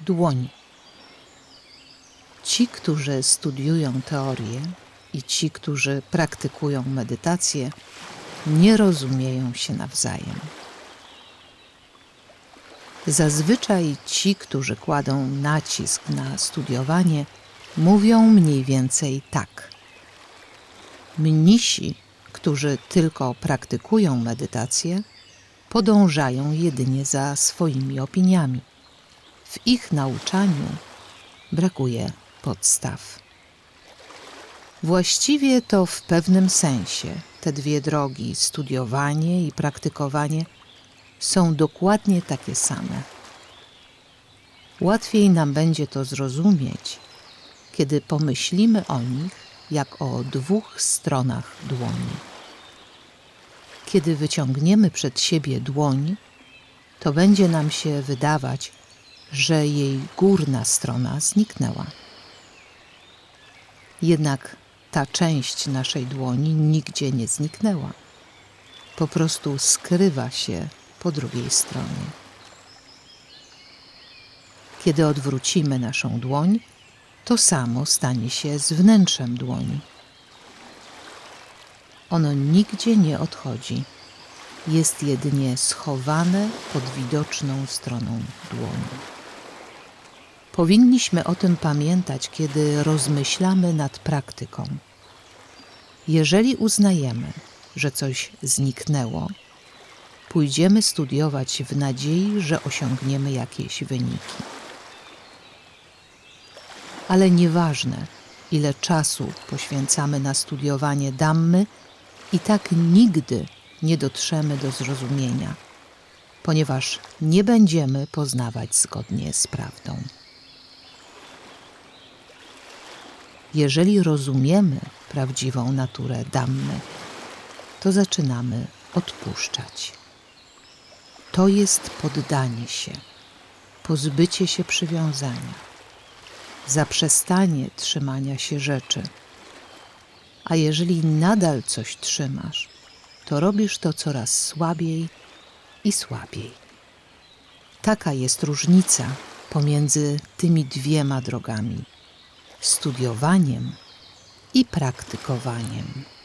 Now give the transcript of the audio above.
dłoń. Ci, którzy studiują teorię i ci, którzy praktykują medytację, nie rozumieją się nawzajem. Zazwyczaj ci, którzy kładą nacisk na studiowanie, mówią mniej więcej tak. Mnisi, którzy tylko praktykują medytację, podążają jedynie za swoimi opiniami. W ich nauczaniu brakuje podstaw. Właściwie to w pewnym sensie te dwie drogi, studiowanie i praktykowanie, są dokładnie takie same. Łatwiej nam będzie to zrozumieć, kiedy pomyślimy o nich jak o dwóch stronach dłoni. Kiedy wyciągniemy przed siebie dłoń, to będzie nam się wydawać, że jej górna strona zniknęła. Jednak ta część naszej dłoni nigdzie nie zniknęła. Po prostu skrywa się po drugiej stronie. Kiedy odwrócimy naszą dłoń, to samo stanie się z wnętrzem dłoni. Ono nigdzie nie odchodzi, jest jedynie schowane pod widoczną stroną dłoni. Powinniśmy o tym pamiętać, kiedy rozmyślamy nad praktyką. Jeżeli uznajemy, że coś zniknęło, pójdziemy studiować w nadziei, że osiągniemy jakieś wyniki. Ale nieważne, ile czasu poświęcamy na studiowanie dammy, i tak nigdy nie dotrzemy do zrozumienia, ponieważ nie będziemy poznawać zgodnie z prawdą. Jeżeli rozumiemy prawdziwą naturę dammy, to zaczynamy odpuszczać. To jest poddanie się, pozbycie się przywiązania, zaprzestanie trzymania się rzeczy. A jeżeli nadal coś trzymasz, to robisz to coraz słabiej i słabiej. Taka jest różnica pomiędzy tymi dwiema drogami studiowaniem i praktykowaniem.